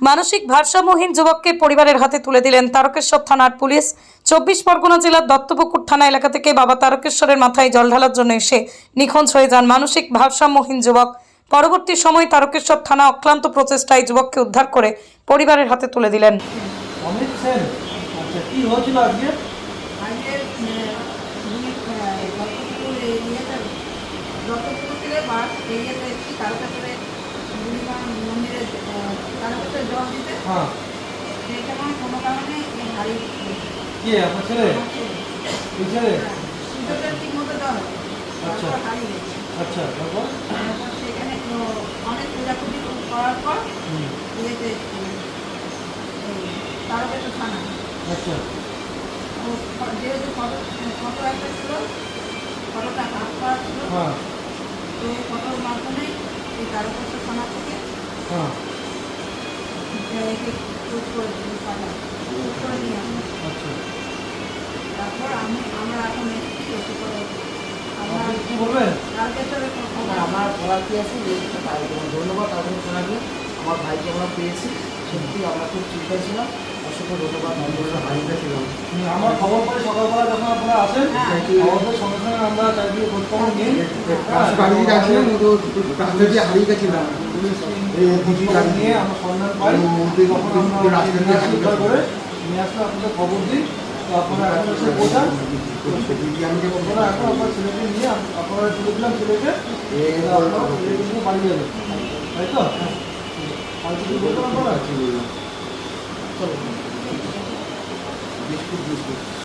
মানসিক ভারসাম্যহীন যুবককে পরিবারের হাতে তুলে দিলেন তারকেশ্বর থানার পুলিশ। চব্বিশ পরগনা জেলার দত্তপুকুর থানা এলাকা থেকে বাবা তারকেশ্বরের মাথায় জল ঢালার জন্য এসে নিখোঁজ হয়ে যান মানসিক ভারসাম্যহীন যুবক। পরবর্তী সময় তারকেশ্বর থানা অক্লান্ত প্রচেষ্টায় যুবককে উদ্ধার করে পরিবারের হাতে তুলে দিলেন সেন আচ্ছা কি হয়েছিল আজকে আজকে দত্তপুকুর ইয়েতে দত্তপুকুর থেকে বাস এরিয়াতে এসেছি তারকাপুরে বুড়িমা মন্দিরে তারকাপুরে হ্যাঁ। সেইখানে কোনো কারণে অনেক করার পর থানা আচ্ছা যেহেতু ফটো ফটো একটা ছিল ফটোটা হাত করা হ্যাঁ। তো ফটোর মাধ্যমে এই তারকেশ্বর থানা থেকে হ্যাঁ। পোস্ট করে দিই পাঠাই পোস্ট করে নিয়ে আসি আচ্ছা। তারপর আমি আমরা এখন এসেছি এসে করে আমরা বলার কি আছে? ধন্যবাদ আপনাকে শোনাকে। আমার ভাইকে আমরা পেয়েছি। সত্যি আমরা খুব চিন্তায় ছিলাম। অসংখ্য ধন্যবাদ। আমরা হারিয়ে ছিলাম। আমার খবর পাই সকালবেলা যখন আপনারা আসেন হ্যাঁ। আমাদের সঙ্গে সঙ্গে আমরা হারিয়ে গেছিলাম রাস্তা দিয়ে নিয়ে আসলে আপনাদের খবর দিই তো আপনারা এখন আপনারা ছেলেকে নিয়ে আপনারা তুলে ছেলেকে আপনারা ছেলে কিন্তু বাড়ি যাবেন তাই তো আর কিছু বিস্কুট